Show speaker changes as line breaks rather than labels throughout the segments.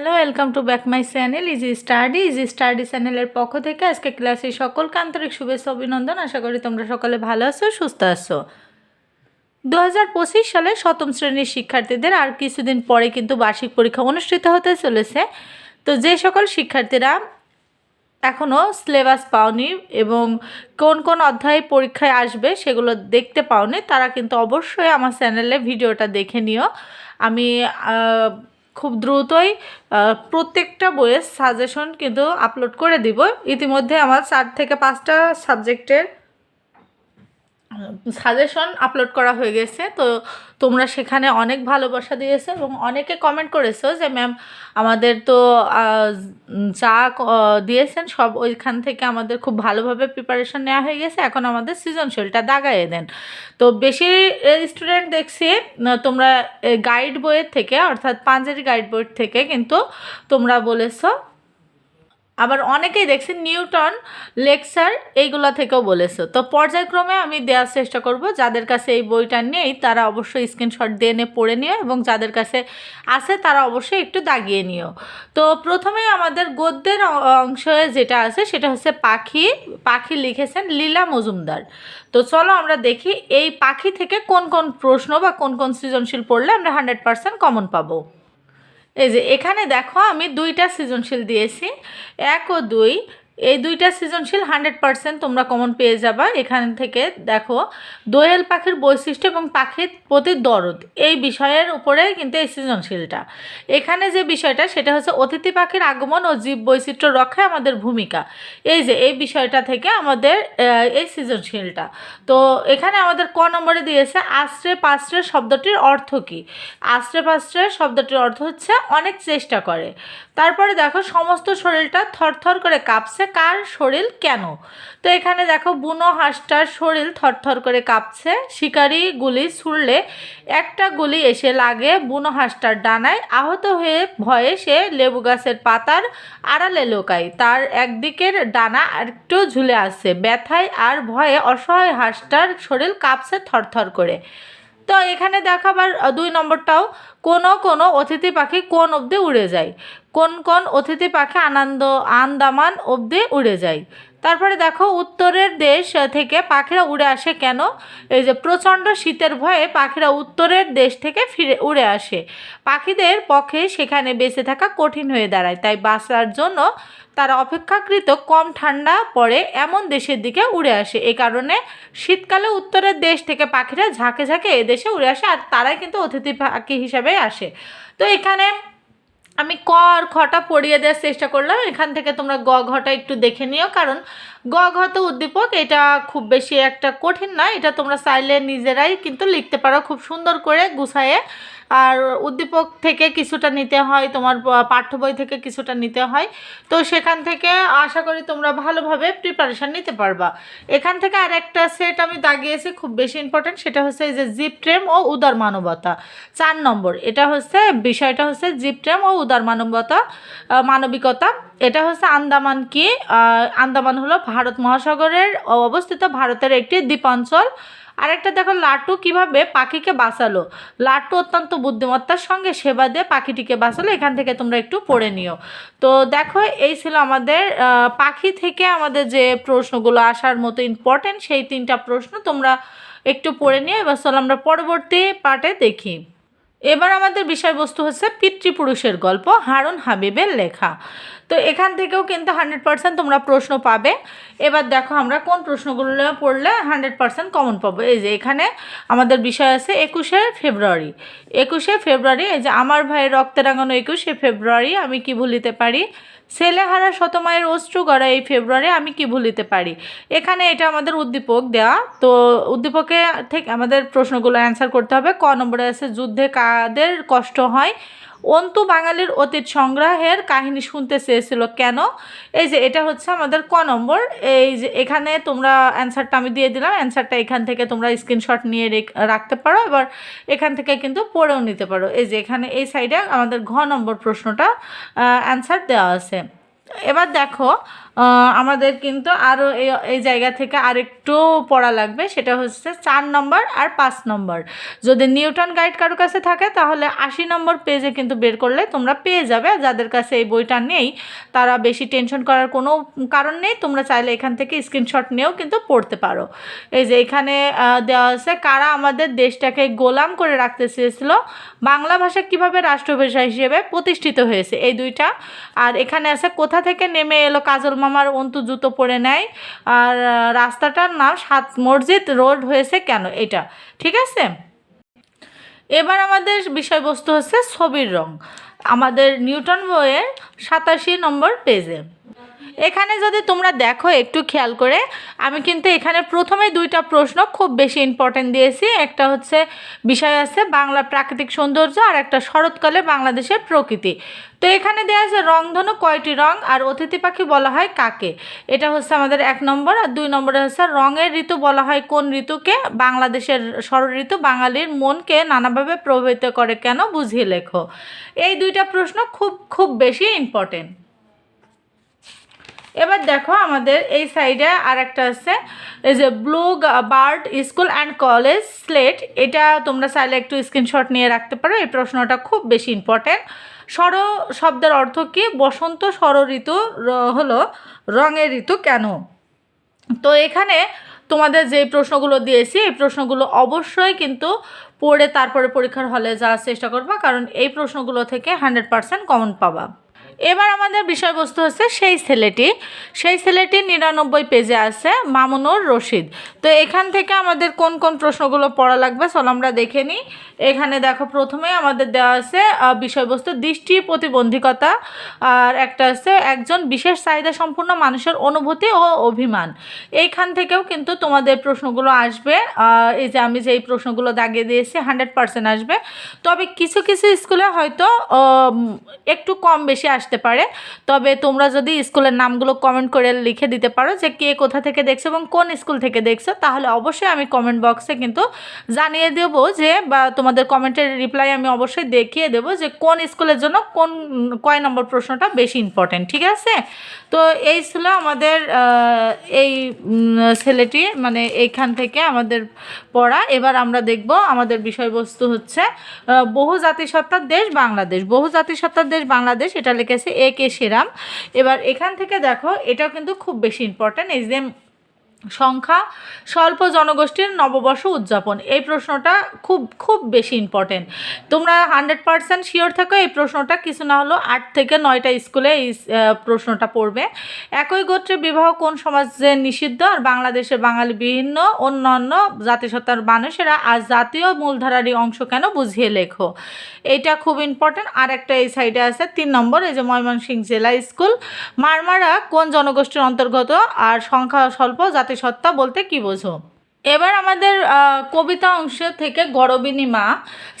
Hello welcome to back my channel easy study easy study চ্যানেলের পক্ষ থেকে আজকে ক্লাসে সকলকে আন্তরিক শুভেচ্ছা, অভিনন্দন। আশা করি তোমরা সকলে ভালো আছো, সুস্থ আছো। দু হাজার পঁচিশ সালে সপ্তম শ্রেণির শিক্ষার্থীদের আর কিছুদিন পরে কিন্তু বার্ষিক পরীক্ষা অনুষ্ঠিত হতে চলেছে। তো যে সকল শিক্ষার্থীরা এখনও সিলেবাস পাওনি এবং কোন কোন অধ্যায় পরীক্ষায় আসবে সেগুলো দেখতে পাওনি, তারা কিন্তু অবশ্যই আমার চ্যানেলে ভিডিওটা দেখে নিও। আমি খুব দ্রুতই প্রত্যেকটা বইয়ের সাজেশন কিন্তু আপলোড করে দিব। ইতিমধ্যে আমার চার থেকে পাঁচটা সাবজেক্টের সাজেশন আপলোড করা হয়ে গেছে। তো তোমরা সেখানে অনেক ভালোবাসা দিয়েছ এবং অনেকে কমেন্ট করেছ যে ম্যাম আমাদের তো যা দিয়েছেন সব ওইখান থেকে আমাদের খুব ভালোভাবে প্রিপারেশন নেওয়া হয়ে গেছে। এখন আমাদের সৃজনশীলটা দাগাইয়ে দেন। তো বেশি স্টুডেন্ট দেখছি তোমরা গাইড বইয়ের থেকে, অর্থাৎ পাঞ্জাবি গাইড বইয়ের থেকে কিন্তু তোমরা বলেছ আবার অনেকেই দেখছি নিউটন, লেকচার এইগুলো থেকেও বলেছে। তো পর্যায়ক্রমে আমি দেওয়ার চেষ্টা করব, যাদের কাছে এই বইটা নেই তারা অবশ্যই স্ক্রিনশট দিয়ে এনে পড়ে নিও এবং যাদের কাছে আছে তারা অবশ্যই একটু দাগিয়ে নিও। তো প্রথমেই আমাদের গদ্যের অংশে যেটা আছে সেটা হচ্ছে পাখি পাখি লিখেছেন লীলা মজুমদার। তো চলো আমরা দেখি এই পাখি থেকে কোন কোন প্রশ্ন বা কোন কোন সৃজনশীল পড়লে আমরা হান্ড্রেড পার্সেন্ট কমন পাবো। এই যে এখানে দেখো আমি দুইটা সৃজনশীল দিয়েছি। এক ও দুই। এই দুইটা সৃজনশীল হান্ড্রেড পার্সেন্ট তোমরা কমন পেয়ে যাবা। এখান থেকে দেখো, দোয়েল পাখির বৈশিষ্ট্য এবং পাখির প্রতি দরদ, এই বিষয়ের উপরে কিন্তু এই সৃজনশীলটা। এখানে যে বিষয়টা, সেটা হচ্ছে অতিথি পাখির আগমন ও জীব বৈচিত্র্য রক্ষায় আমাদের ভূমিকা। এই যে, এই বিষয়টা থেকে আমাদের এই সৃজনশীলটা। তো এখানে আমাদের ক নম্বরে দিয়েছে, আশ্রে পাশ্রে শব্দটির অর্থ কী? আশ্রে পাশ্রে শব্দটির অর্থ হচ্ছে অনেক চেষ্টা করে। তারপরে দেখো, সমস্ত শরীরটা থরথর করে কাঁপছে কার শরীর কেন? তো এখানে দেখো, বুনো হাঁসটার শরীর থরথর করে কাঁপছে। শিকারি গুলি ছুড়লে একটা গুলি এসে লাগে বুনো হাঁসটার ডানায়। আহত হয়ে ভয়ে সে লেবু গাছের পাতার আড়ালে লোকায়। তার একদিকের ডানা একটু ঝুলে আসছে ব্যথায় আর ভয়ে অসহায় হাঁসটার শরীর কাঁপছে থরথর করে। তো এখানে দেখাবার, দুই নম্বরটাও কোনো কোনো অতিথি পাখি কোন অবধি উড়ে যায়? কোন কোন অতিথি পাখি আনন্দ, আন্দামান অবধি উড়ে যায়? তারপরে দেখো, উত্তরের দেশ থেকে পাখিরা উড়ে আসে কেন? এই যে প্রচণ্ড শীতের ভয়ে পাখিরা উত্তরের দেশ থেকে ফিরে, উড়ে আসে। পাখিদের পক্ষে সেখানে বেঁচে থাকা কঠিন হয়ে দাঁড়ায়, তাই বাঁচার জন্য তারা অপেক্ষাকৃত কম ঠান্ডা পড়ে এমন দেশের দিকে উড়ে আসে। এই কারণে শীতকালে উত্তরের দেশ থেকে পাখিরা ঝাঁকে ঝাঁকে এদেশে উড়ে আসে, আর তারাই কিন্তু অতিথি পাখি হিসাবে আসে। তো এখানে আমি ক আর খটা পড়িয়ে দেওয়ার চেষ্টা করলাম। এখান থেকে তোমরা গ ঘটা একটু দেখে নিও। কারণ গ ঘ তো উদ্দীপক, এটা খুব বেশি একটা কঠিন নয় এটা তোমরা চাইলে নিজেরাই কিন্তু লিখতে পারো খুব সুন্দর করে গুছায়ে। আর উদ্দীপক থেকে কিছুটা নিতে হয়, তোমার পাঠ্য বই থেকে কিছুটা নিতে হয়। তো সেখান থেকে আশা করি তোমরা ভালোভাবে প্রিপারেশান নিতে পারবা। এখান থেকে আর একটা সেট আমি দাগিয়েছি, খুব বেশি ইম্পর্টেন্ট সেটা হচ্ছে এই যে জিপ ট্রেম ও উদার মানবতা। চার নম্বর, এটা হচ্ছে, বিষয়টা হচ্ছে জিপ ট্রেম ও উদার মানবতা মানবিকতা, এটা হচ্ছে আন্দামান কি আন্দামান হলো ভারত মহাসাগরের অবস্থিত ভারতের একটি দ্বীপাঞ্চল। আরেকটা দেখো লাট্টু কীভাবে পাখিকে বাঁচালো? লাটু অত্যন্ত বুদ্ধিমত্তার সঙ্গে সেবা দিয়ে পাখিটিকে বাঁচালো। এখান থেকে তোমরা একটু পড়ে নিও। তো দেখো, এই ছিল আমাদের পাখি থেকে আমাদের যে প্রশ্নগুলো আসার মতো ইম্পর্টেন্ট সেই তিনটা প্রশ্ন তোমরা একটু পড়ে নিও। এবার চলো আমরা পরবর্তী পার্টে দেখি। এবার আমাদের বিষয়বস্তু হচ্ছে পিতৃপুরুষের গল্প হারুন হাবিবের লেখা। তো এখান থেকেও কিন্তু হান্ড্রেড পার্সেন্ট তোমরা প্রশ্ন পাবে। এবার দেখো আমরা কোন প্রশ্নগুলো পড়লে হান্ড্রেড পার্সেন্ট কমন পাবো। এই যে এখানে আমাদের বিষয় আছে একুশে ফেব্রুয়ারি। একুশে ফেব্রুয়ারি, এই যে আমার ভাইয়ের রক্তে রাঙানো একুশে ফেব্রুয়ারি, আমি কি ভুলিতে পারি? ছেলেহারা শতমায়ের অশ্রু গড়া এই ফেব্রুয়ারি, আমি কি ভুলিতে পারি? এখানে এটা আমাদের উদ্দীপক দেওয়া তো উদ্দীপকে থেকে আমাদের প্রশ্নগুলো অ্যান্সার করতে হবে। ক নম্বরে আছে, যুদ্ধে কাদের কষ্ট হয়? অন্তু বাঙালির অতীত সংগ্রহের কাহিনী শুনতে চেয়েছিল কেন? এই যে এটা হচ্ছে আমাদের ক নম্বর। এই যে এখানে তোমরা অ্যান্সারটা আমি দিয়ে দিলাম। অ্যান্সারটা এখান থেকে তোমরা স্ক্রিনশট নিয়ে রেখ- রাখতে পারো। এবার এখান থেকে কিন্তু পড়েও নিতে পারো। এই যে এখানে এই সাইডে আমাদের ঘ নম্বর প্রশ্নটা অ্যান্সার দেওয়া আছে। এবার দেখো আমাদের কিন্তু আরও এই এই জায়গা থেকে আরেকটু পড়া লাগবে, সেটা হচ্ছে চার নম্বর আর পাঁচ নম্বর। যদি নিউটন গাইড কারও কাছে থাকে, তাহলে আশি নম্বর পেজে কিন্তু বের করলে তোমরা পেয়ে যাবে। যাদের কাছে এই বইটা নেই, তারা বেশি টেনশন করার কোনো কারণ নেই, তোমরা চাইলে এখান থেকে স্ক্রিনশট নিয়েও কিন্তু পড়তে পারো। এই যে এখানে দেওয়া আছে, কারা আমাদের দেশটাকে গোলাম করে রাখতে চেয়েছিল, বাংলা ভাষা কীভাবে রাষ্ট্রভাষা হিসেবে প্রতিষ্ঠিত হয়েছে, এই দুইটা। আর এখানে আছে, কোথা থেকে নেমে এলো কাজল মামার অন্তু জুতো পরে নেয়। আর রাস্তাটার নাম সাত মসজিদ রোড হয়েছে কেন? এটা, ঠিক আছে? এবার আমাদের বিষয়বস্তু হচ্ছে ছবির রং। আমাদের নিউটন বইয়ের সাতাশি নম্বর পেজে। এখানে যদি তোমরা দেখো একটু খেয়াল করে, আমি কিন্তু এখানে প্রথমে দুইটা প্রশ্ন খুব বেশি ইম্পর্টেন্ট দিয়েছি। একটা হচ্ছে বিষয় আছে বাংলা প্রাকৃতিক সৌন্দর্য আর একটা শরৎকালে বাংলাদেশের প্রকৃতি। তো এখানে দেওয়া আছে রংধনু কয়টি রং আর অতিথি পাখি বলা হয় কাকে? এটা হচ্ছে আমাদের এক নম্বর আর দুই নম্বরে হচ্ছে রঙের ঋতু বলা হয় কোন ঋতুকে? বাংলাদেশের ঋতু বাঙালির মনকে নানাভাবে প্রভাবিত করে কেন? বুঝিয়ে লেখো। এই দুইটা প্রশ্ন খুব খুব বেশি ইম্পর্টেন্ট এবার দেখো আমাদের এই সাইডে আর একটা আছে। এই যে blue bird school and college slate এটা তোমরা চাইলে একটু স্ক্রিনশট নিয়ে রাখতে পারো। এই প্রশ্নটা খুব বেশি ইম্পর্টেন্ট ষড় শব্দের অর্থ কি? বসন্ত ষড় ঋতু হলো রঙের ঋতু কেন? তো এখানে তোমাদের যে প্রশ্নগুলো দিয়েছি, এই প্রশ্নগুলো অবশ্যই কিন্তু পড়ে তারপরে পরীক্ষার হলে যাওয়ার চেষ্টা করবা, কারণ এই প্রশ্নগুলো থেকে হান্ড্রেড পারসেন্ট কমন পাবা। এবার আমাদের বিষয়বস্তু হচ্ছে সেই ছেলেটি। সেই ছেলেটি নিরানব্বই পেজে আছে, মামুনুর রশিদ। তো এখান থেকে আমাদের কোন কোন প্রশ্নগুলো পড়া লাগবে চলো আমরা দেখে নিই। এখানে দেখো প্রথমে আমাদের দেওয়া আছে বিষয়বস্তু দৃষ্টি প্রতিবন্ধকতা। আর একটা আছে, একজন বিশেষ চাহিদা সম্পূর্ণ মানুষের অনুভূতি ও অভিমান। এইখান থেকেও কিন্তু তোমাদের প্রশ্নগুলো আসবে। এই যে আমি যে এই প্রশ্নগুলো দাগিয়ে দিয়েছি, হান্ড্রেড পার্সেন্ট আসবে। তবে কিছু কিছু স্কুলে হয়তো একটু কম বেশি আসতে পারে। তবে তোমরা যদি স্কুলের নামগুলো কমেন্ট করে লিখে দিতে পারো যে কে কোথা থেকে দেখছ এবং কোন স্কুল থেকে দেখছ, তাহলে অবশ্যই আমি কমেন্ট বক্সে কিন্তু জানিয়ে দেবো যে বা তোমাদের কমেন্টের রিপ্লাই আমি অবশ্যই দেখিয়ে দেবো যে কোন স্কুলের জন্য কোন, কয় নম্বর প্রশ্নটা বেশি ইম্পর্টেন্ট ঠিক আছে? তো এই ছিল আমাদের এই ছেলেটি মানে এইখান থেকে আমাদের পড়া। এবার আমরা দেখব আমাদের বিষয়বস্তু হচ্ছে বহু জাতিসত্তার দেশ বাংলাদেশ। বহু জাতিসত্তার দেশ বাংলাদেশ, এটা লিখেছে এ কে সেরাম এবার এখান থেকে দেখো, এটাও কিন্তু খুব বেশি ইম্পর্ট্যান্ট এই যে সংখ্যা স্বল্প জনগোষ্ঠীর নববর্ষ উদযাপন। এই প্রশ্নটা খুব খুব বেশি ইম্পর্টেন্ট তোমরা হান্ড্রেড পারসেন্ট শিওর থাকো এই প্রশ্নটা, কিছু না হলেও আট থেকে নয়টা স্কুলে এই প্রশ্নটা পড়বে। একই গোত্রে বিবাহ কোন সমাজে নিষিদ্ধ? আর বাংলাদেশের বাঙালি বিভিন্ন, অন্যান্য জাতিসত্তার মানুষেরা আর জাতীয় মূলধারারই অংশ কেন বুঝিয়ে লেখো? এটা খুব ইম্পর্টেন্ট আর একটা এই সাইডে আছে, তিন নম্বর, এই যে ময়মনসিংহ জেলা স্কুল। মারমারা কোন জনগোষ্ঠীর অন্তর্গত? আর সংখ্যা স্বল্প জাতিসত্তা বলতে কি বোঝো? এবার আমাদের কবিতা অংশ থেকে গরবিনী মা,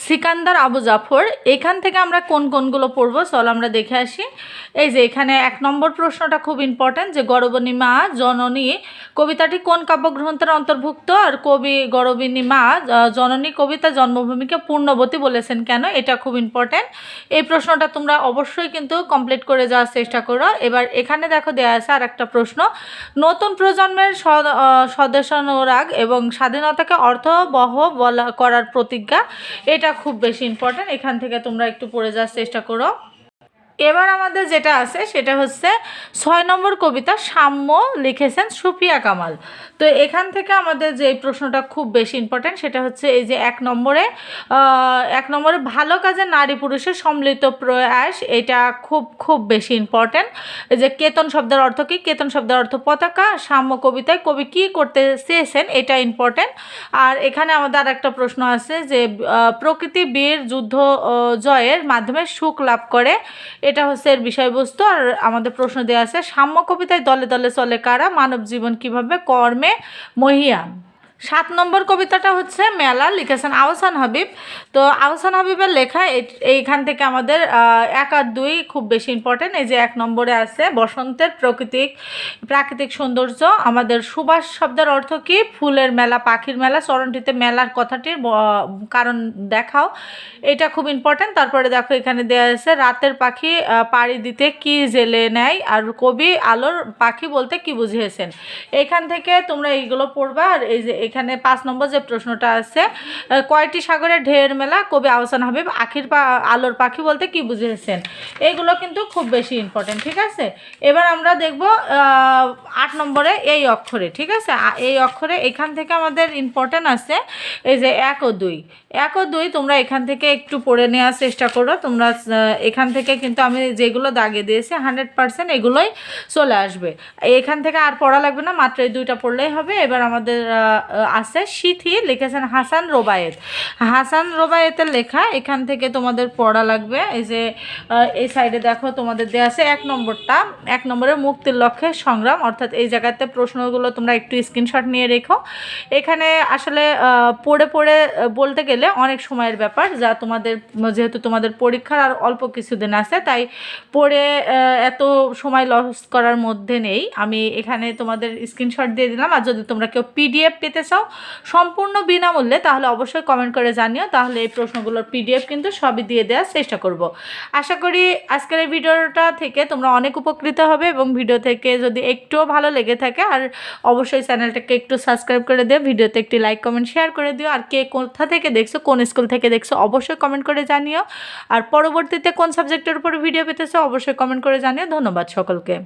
সিকান্দার আবু জাফর, এখান থেকে আমরা কোন কোনগুলো পড়ব চল আমরা দেখে আসি। এই যে এখানে এক নম্বর প্রশ্নটা খুব ইম্পর্ট্যান্ট যে গরবিনী মা, জননী, কবিতাটি কোন কাব্যগ্রন্থের অন্তর্ভুক্ত? আর কবি গরবিনী মা জননী কবিতা জন্মভূমিকে পূর্ণবতী বলেছেন কেন? এটা খুব ইম্পর্ট্যান্ট এই প্রশ্নটা তোমরা অবশ্যই কিন্তু কমপ্লিট করে যাওয়ার চেষ্টা করো। এবার এখানে দেখো দেওয়া আছে আর একটা প্রশ্ন। নতুন প্রজন্মের স্বদেশানুরাগ এবং স্বাধীনতাকে অর্থবহ বলা করার প্রতিজ্ঞা, এটা খুব বেশি ইম্পর্ট্যান্ট এখান থেকে তোমরা একটু পড়ে যাওয়ার চেষ্টা করো। এবার আমাদের যেটা আছে, সেটা হচ্ছে ছয় নম্বর কবিতা সাম্য লিখেছেন সুফিয়া কামাল। তো এখান থেকে আমাদের যে প্রশ্নটা খুব বেশি ইম্পর্ট্যান্ট সেটা হচ্ছে এই যে এক নম্বরে এক নম্বরে ভালো কাজে নারী পুরুষের সম্মিলিত প্রয়াস, এটা খুব খুব বেশি ইম্পর্ট্যান্ট যে কেতন শব্দের অর্থ কী? কেতন শব্দের অর্থ পতাকা, সাম্য কবিতায় কবি কী করতে চেয়েছেন, এটা ইম্পর্ট্যান্ট আর এখানে আমাদের আর একটা প্রশ্ন আছে যে প্রকৃতি বীর যুদ্ধ জয়ের মাধ্যমে সুখ লাভ করে এটা হচ্ছে এর বিষয়বস্তু আর আমাদের প্রশ্ন দেওয়া আছে, সাম্য কবিতায় দলে দলে চলে কারা? মানব জীবন কীভাবে কর্মে মহিয়ান সাত নম্বর কবিতাটা হচ্ছে মেলা, লিখেছেন আহসান হাবিব। তো আহসান হাবিবের লেখা এইখান থেকে আমাদের এক আর দুই খুব বেশি ইম্পর্টেন্ট এই যে এক নম্বরে আছে, বসন্তের প্রকৃতিক, প্রাকৃতিক সৌন্দর্য, আমাদের সুবাস শব্দের অর্থ কি? ফুলের মেলা, পাখির মেলা, চরণটিতে মেলার কথাটির কারণ দেখাও। এটা খুব ইম্পর্টেন্ট তারপরে দেখো এখানে দেওয়া আছে, রাতের পাখি পাড়ি দিতে কি জেলে নেয়, আর কবি আলোর পাখি বলতে কি বুঝিয়েছেন? এখান থেকে তোমরা এইগুলো পড়বা, আর এই যে এখানে পাঁচ নম্বর যে প্রশ্নটা আছে কয়টি সাগরে ঢের মেলা? কবি আহসান হাবিব, আখির পা আলোর পাখি বলতে কি বুঝিয়েছেন এইগুলো কিন্তু খুব বেশি ইম্পর্টেন্ট ঠিক আছে? এবার আমরা দেখব আট নম্বরে এই অক্ষরে, ঠিক আছে? এই অক্ষরে এখান থেকে আমাদের ইম্পর্টেন্ট আছে, এই যে এক ও দুই। এক ও দুই তোমরা এখান থেকে একটু পড়ে নেওয়ার চেষ্টা করো। তোমরা এখান থেকে কিন্তু আমি যেগুলো দাগে দিয়েছি হান্ড্রেড পারসেন্ট এগুলোই চলে আসবে। এখান থেকে আর পড়া লাগবে না, মাত্র এই দুইটা পড়লেই হবে। এবার আমাদের আছে সিথি লিখেছেন হাসান রোবায়েত। হাসান রোবায়েতের লেখা, এখান থেকে তোমাদের পড়া লাগবে। এই যে এই সাইডে দেখো, তোমাদের দেওয়া আছে এক নম্বরটা। এক নম্বরে মুক্তির লক্ষ্যে সংগ্রাম, অর্থাৎ এই জায়গাতে প্রশ্নগুলো তোমরা একটু স্ক্রিনশট নিয়ে রেখো। এখানে আসলে পড়ে পড়ে বলতে গেলে অনেক সময়ের ব্যাপার, যা তোমাদের, যেহেতু তোমাদের পরীক্ষার আর অল্প কিছুদিন আছে, তাই পড়ে এত সময় লস করার মধ্যে নেই। আমি এখানে তোমাদের স্ক্রিনশট দিয়ে দিলাম, আর যদি তোমরা কেউ পিডিএফ পেতে চাও সম্পূর্ণ বিনামূল্যে, তাহলে অবশ্যই কমেন্ট করে জানিও, তাহলে এই প্রশ্নগুলোর পিডিএফ কিন্তু সবই দিয়ে দেওয়ার চেষ্টা করব। আশা করি আজকের এই ভিডিওটা থেকে তোমরা অনেক উপকৃত হবে এবং ভিডিও থেকে যদি একটুও ভালো লেগে থাকে, আর অবশ্যই চ্যানেলটাকে একটু সাবস্ক্রাইব করে দিও, ভিডিওতে একটি লাইক কমেন্ট শেয়ার করে দিও, আর কে কোথা থেকে দেখছ, কোন স্কুল থেকে দেখছ, অবশ্যই কমেন্ট করে জানিও। আর পরবর্তীতে কোন সাবজেক্টের উপর ভিডিও পেতেছো, অবশ্যই কমেন্ট করে জানিও। ধন্যবাদ সকলকে।